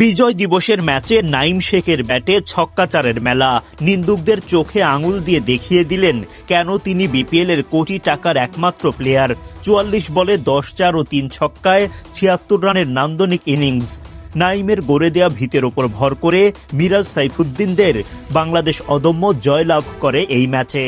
বিজয় দিবসের ম্যাচে নাইম শেখের ব্যাটে ছক্কাচারের মেলা। নিন্দুকদের চোখে আঙুল দিয়ে দেখিয়ে দিলেন কেন তিনি বিপিএল এর কোটি টাকার একমাত্র প্লেয়ার চুয়াল্লিশ বলে দশ চার ও তিন ছক্কায় ছিয়াত্তর রানের নান্দনিক ইনিংস নাইমের গড়ে দেয়া ভিতের ওপর ভর করে মিরাজ সাইফুদ্দিনদের বাংলাদেশ অদম্য জয়লাভ করে এই ম্যাচে।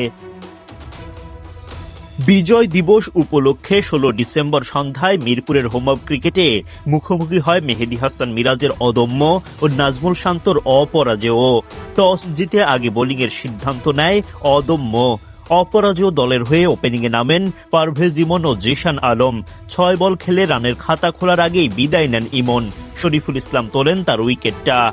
বিজয় দিবস উপলক্ষে ষোলো ডিসেম্বর সন্ধ্যায় মিরপুরের হোম অব ক্রিকেটে মুখোমুখি হয় মেহেদি হাসান মিরাজের অদম্য ও নাজমুল শান্তর অপরাজেয়। টস জিতে আগে বোলিংয়ের সিদ্ধান্ত নেয় অদম্য। অপরাজেয় দলের হয়ে ওপেনিংয়ে নামেন পারভেজ ইমন ও জিশান আলম। ছয় বল খেলে রানের খাতা খোলার আগেই বিদায় নেন ইমন। শরীফুল ইসলাম তোলেন তার উইকেটটা।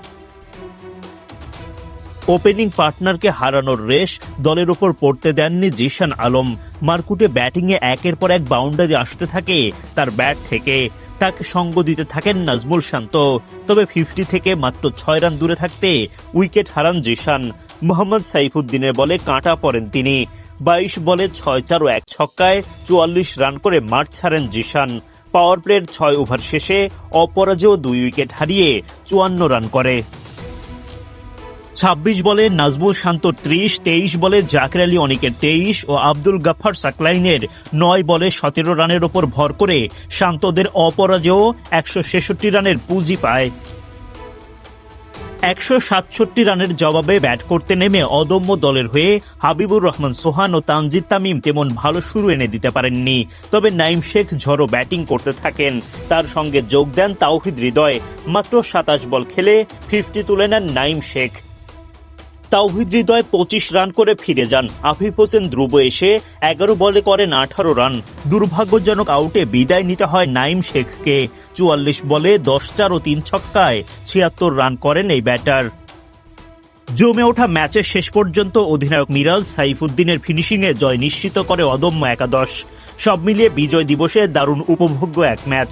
ওপেনিং পার্টনারকে হারানোর রেশ দলের উপর পড়তে দেননি জিশান আলম। মারকুটে ব্যাটিংয়ে একের পর এক বাউন্ডারি আসতে থাকে তার ব্যাট থেকে। তাকে সঙ্গ দিতে থাকেন নাজমুল শান্ত। তবে ফিফটি থেকে মাত্র ছয় রান দূরে থাকতে উইকেট হারান জিশান। মোহাম্মদ সাইফুদ্দিনের বলে কাঁটা পড়েন তিনি। বাইশ বলে ছয় চার ও এক ছক্কায় চুয়াল্লিশ রান করে মাঠ ছাড়েন জিশান। পাওয়ার প্লের ছয় ওভার শেষে অপরাজেয় দুই উইকেট হারিয়ে চুয়ান্ন রান করে। ছাব্বিশ বলে নাজমুল শান্ত ত্রিশ, তেইশ বলে জাকের আলী অনিকের তেইশ ও আব্দুল গাফার সাকলাইনের নয় বলে সতেরো রানের ওপর ভর করে শান্তদের অপরাজেয় একশো ছেষট্টি রানের পুঁজি পায়। একশো সাতষট্টি রানের জবাবে ব্যাট করতে নেমে অদম্য দলের হয়ে হাবিবুর রহমান, সোহান ও তানজিদ তামিম তেমন ভালো শুরু এনে দিতে পারেননি। তবে নাইম শেখ ঝড়ো ব্যাটিং করতে থাকেন। তার সঙ্গে যোগ দেন তাওহিদ হৃদয়। মাত্র সাতাশ বল খেলে ফিফটি তুলে নেন নাইম শেখ। তাওহিদ হৃদয় পঁচিশ রান করে ফিরে যান। আফিফ হোসেন ধ্রুব এসে এগারো বলে করেন আঠারো রান। দুর্ভাগ্যজনক আউটে বিদায় নিতে হয় নাইম শেখকে। চুয়াল্লিশ বলে দশ চার ও তিন ছক্কায় ছিয়াত্তর রান করেন এই ব্যাটার। জমে ওঠা ম্যাচের শেষ পর্যন্ত অধিনায়ক মিরাজ সাইফুদ্দিনের ফিনিশিংয়ে জয় নিশ্চিত করে অদম্য একাদশ। সব মিলিয়ে বিজয় দিবসে দারুণ উপভোগ্য এক ম্যাচ।